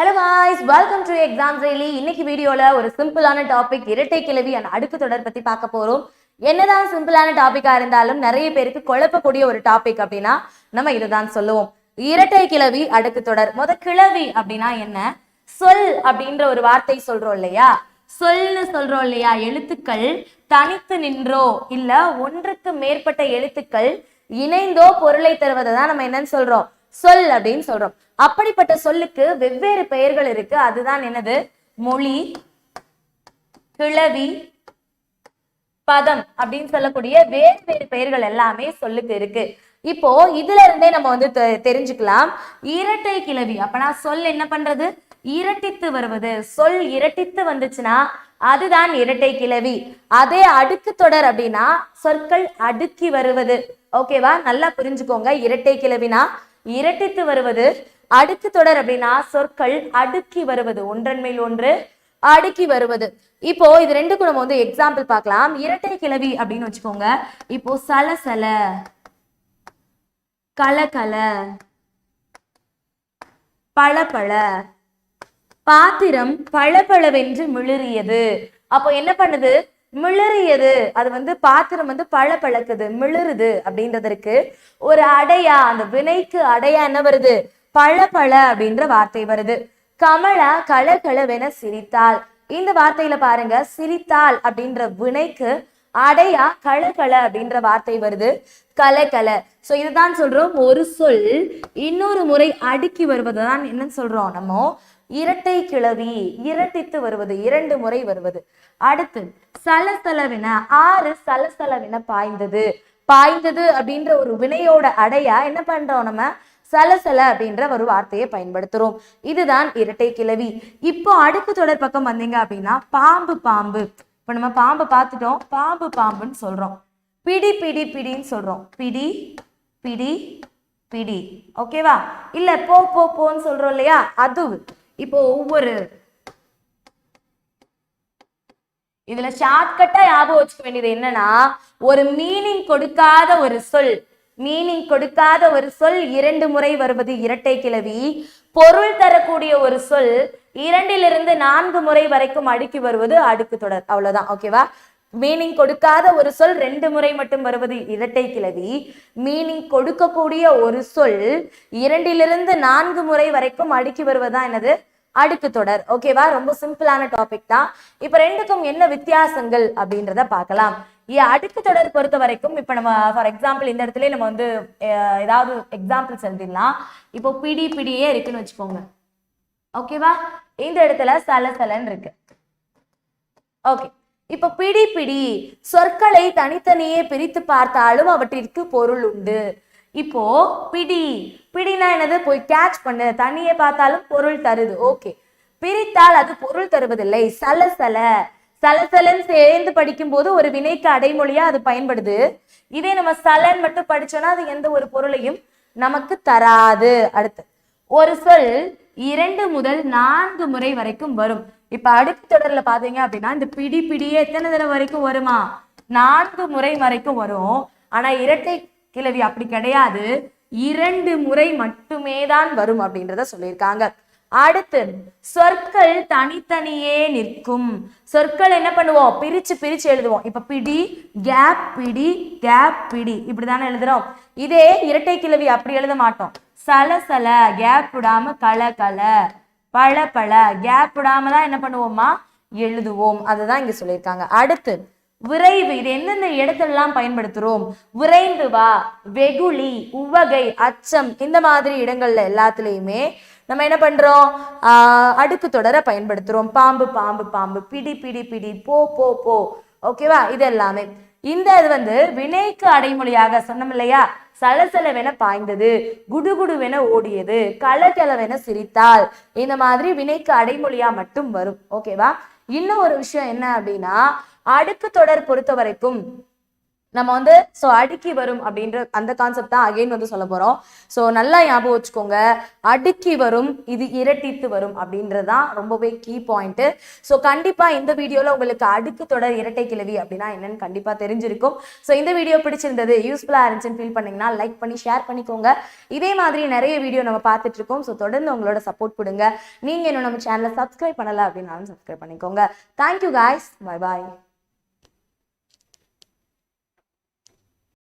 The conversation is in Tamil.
Hello voice welcome to exam rally இன்னைக்கு வீடியோல ஒரு சிம்பிளான டாபிக் இரட்டை கிளவி அண்ட் அடுக்கு தொடர் பத்தி பார்க்க போறோம். என்னதான் சிம்பிளான டாபிக்கா இருந்தாலும் நிறைய பேருக்கு குழப்பக்கூடிய ஒரு டாபிக் அப்படின்னா நம்ம இதுதான் சொல்லுவோம். இரட்டை கிளவி அடுக்கு தொடர். முத கிளவி அப்படின்னா என்ன? சொல் அப்படின்ற ஒரு வார்த்தை சொல்றோம் இல்லையா? சொல்னு சொல்றோம் இல்லையா? எழுத்துக்கள் தனித்து நின்றோ இல்ல ஒன்றுக்கு மேற்பட்ட எழுத்துக்கள் இணைந்தோ பொருளை தருவதை தான் நம்ம என்னன்னு சொல்றோம். சொல் அப்படின்னு சொல்றோம். அப்படிப்பட்ட சொல்லுக்கு வெவ்வேறு பெயர்கள் இருக்கு. அதுதான் என்னது? மொழி கிளவி பதம் அப்படின்னு சொல்லக்கூடிய வேறு வேறு பெயர்கள் எல்லாமே சொல்லுக்கு இருக்கு. இப்போ இதுல இருந்தே நம்ம வந்து தெ- தெரிஞ்சுக்கலாம். இரட்டை கிளவி அப்பனா சொல் என்ன பண்றது? இரட்டித்து வருவது. சொல் இரட்டித்து வந்துச்சுன்னா அதுதான் இரட்டை கிளவி அதே அடுக்கு தொடர் அப்படின்னா சொற்கள் அடுக்கி வருவது. ஓகேவா? நல்லா புரிஞ்சுக்கோங்க. இரட்டை கிளவினா இரட்டித்து வருவது அடுக்கு தொடர் அப்படின்னா சொற்கள் அடுக்கி வருவது ஒன்றன் மேல் ஒன்று அடுக்கி வருவது. இப்போ இது ரெண்டுக்கும் நம்ம வந்து எக்ஸாம்பிள் பார்க்கலாம். இரட்டை கிளவி அப்படின்னு வச்சுக்கோங்க. இப்போ சல சல கல கலகல பளபள பாத்திரம் பளபளவென்று மிளிரியது அப்போ என்ன பண்ணுது? மிளறியது. அது வந்து பாத்திரம் வந்து பழ பழக்குது மிளறுது அப்படின்றதற்கு ஒரு அடையா அந்த வினைக்கு அடையா என்ன வருது? பளபள அப்படின்ற வார்த்தை வருது. கமலா கலகலவென சிரித்தாள். இந்த வார்த்தையில பாருங்க சிரித்தாள் அப்படின்ற வினைக்கு அடையா கலகல அப்படின்ற வார்த்தை வருது. கலகல. சோ இதுதான் சொல்றோம். ஒரு சொல் இன்னொரு முறை அடுக்கி வருவதுதான் என்னன்னு சொல்றோம் நம்ம. இரட்டை கிளவி இரட்டித்து வருவது இரண்டு முறை வருவது. அடுத்து சலசலவின ஆறு சலசலவின பாய்ந்தது. பாய்ந்தது அப்படின்ற ஒரு வினையோட அடையா என்ன பண்றோம் நம்ம? சலசல அப்படின்ற ஒரு வார்த்தையை பயன்படுத்துறோம். இதுதான் இரட்டை கிளவி. இப்போ அடுக்கு தொடர் பக்கம் வந்தீங்க அப்படின்னா பாம்பு பாம்பு. இப்போ நம்ம பாம்பை பார்த்துட்டோம். பாம்பு பாம்புன்னு சொல்றோம். பிடி பிடி பிடின்னு சொல்றோம். பிடி பிடி பிடி. ஓகேவா? இல்ல போ போ போன்னு சொல்றோம் இல்லையா? அது இப்போ ஒவ்வொரு இதுல ஷார்ட்கட்டா ஞாபகம் வச்சுக்க வேண்டியது என்னன்னா ஒரு மீனிங் கொடுக்காத ஒரு சொல் மீனிங் கொடுக்காத ஒரு சொல் இரண்டு முறை வருவது இரட்டை கிளவி பொருள் தரக்கூடிய ஒரு சொல் இரண்டிலிருந்து நான்கு முறை வரைக்கும் அடுக்கி வருவது அடுக்கு தொடர். அவ்வளவுதான் ஓகேவா மீனிங் கொடுக்காத ஒரு சொல் ரெண்டு முறை மட்டும் வருவது இரட்டை கிளவி மீனிங் கொடுக்கக்கூடிய ஒரு சொல் இரண்டிலிருந்து நான்கு முறை வரைக்கும் அடுக்கி வருவதுதான் என்னது? அடுக்கு தொடர். ஓகேவா ரொம்ப சிம்பிளான டாபிக் தான். இப்ப ரெண்டுக்கும் என்ன வித்தியாசங்கள் அப்படின்றத பார்க்கலாம். அடுக்கு தொடர் பொறுத்த வரைக்கும் இப்ப நம்ம ஃபார் எக்ஸாம்பிள் இந்த இடத்துல நம்ம வந்து ஏதாவது எக்ஸாம்பிள்ஸ் எழுதிடலாம். இப்போ பிடி பிடியே இருக்குன்னு வச்சுக்கோங்க. ஓகேவா இந்த இடத்துல சல சலசலன் இருக்கு. ஓகே இப்போ பிடி பிடி சொற்களை தனித்தனியே பிரித்து பார்த்தாலும் அவற்றிற்கு பொருள் உண்டு. இப்போ பிடி. பிடினா என்னது? போய் கேட்ச் பண்ணு. தண்ணியை பார்த்தாலும் பொருள் தருது. ஓகே பிரித்தால் அது பொருள் தருவதில்லை. சலசல சலசலன் சேர்ந்து படிக்கும்போது ஒரு வினைக்கு அடைமொழியா அது பயன்படுது. இதே நம்ம சலன் மட்டும் படிச்சோம்னா அது எந்த ஒரு பொருளையும் நமக்கு தராது. அடுத்து. ஒரு சொல் இரண்டு முதல் நான்கு முறை வரைக்கும் வரும். இப்ப அடுக்கு தொடர்ல பாத்தீங்க அப்படின்னா இந்த பிடி பிடியே எத்தனை தடவை வரைக்கும் வருமா? நான்கு முறை வரைக்கும் வரும். ஆனா இரட்டை கிளவி அப்படி கிடையாது. இரண்டு முறை மட்டுமே தான் வரும் அப்படின்றத சொல்லியிருக்காங்க. அடுத்து சொற்கள் தனித்தனியே நிற்கும். சொற்கள் என்ன பண்ணுவோம்? பிரிச்சு பிரிச்சு எழுதுவோம். இப்ப பிடி கேப் பிடி கேப் பிடி. இப்படிதானே எழுதுறோம். இதே இரட்டை கிளவி அப்படி எழுத மாட்டோம். சலசல கேப் விடாம கல கல பழ பழ கேப் விடாம தான் என்ன பண்ணுவோமா? எழுதுவோம். அதுதான் இங்க சொல்லியிருக்காங்க. அடுத்து விரைவு இது எந்தெந்த இடத்துலலாம் பயன்படுத்துகிறோம் விரைந்து வா வெகுளி உவகை அச்சம் இந்த மாதிரி இடங்கள்ல எல்லாத்துலேயுமே நம்ம என்ன பண்றோம்? அடுக்கு தொடரை பயன்படுத்துறோம். பாம்பு பாம்பு பாம்பு பிடி பிடி பிடி போ போ போ. ஓகேவா இது எல்லாமே. இந்த இது வந்து வினைக்கு அடைமொழியாக சொன்னோம் இல்லையா? சலசலவென பாய்ந்தது குடுகுடுவென ஓடியது கலகலவென சிரித்தாள். இந்த மாதிரி வினைக்கு அடைமொழியா மட்டும் வரும். ஓகேவா இன்னும் ஒரு விஷயம் என்ன அப்படின்னா அடுக்கு தொடர் பொறுத்த வரைக்கும் நம்ம வந்து ஸோ அடுக்கி வரும் அப்படின்ற அந்த கான்செப்ட் தான் அகைன் வந்து சொல்ல போறோம். ஸோ நல்லா ஞாபகம் வச்சுக்கோங்க. அடுக்கி வரும் இது இரட்டித்து வரும் அப்படின்றது தான் ரொம்பவே கீ பாயிண்ட் ஸோ கண்டிப்பா இந்த வீடியோல உங்களுக்கு அடுக்கு தொடர் இரட்டை கிழவி அப்படின்னா என்னன்னு கண்டிப்பா தெரிஞ்சிருக்கும். ஸோ இந்த வீடியோ பிடிச்சிருந்தது யூஸ்ஃபுல்லா இருந்துச்சுன்னு ஃபீல் பண்ணீங்கன்னா லைக் பண்ணி ஷேர் பண்ணிக்கோங்க. இதே மாதிரி நிறைய வீடியோ நம்ம பார்த்துட்டு இருக்கோம். ஸோ தொடர்ந்து உங்களோட சப்போர்ட் கொடுங்க. நீங்க இன்னும் நம்ம சேனலை சப்ஸ்கிரைப் பண்ணல அப்படின்னாலும் சப்ஸ்கிரைப் பண்ணிக்கோங்க. Thank you guys bye bye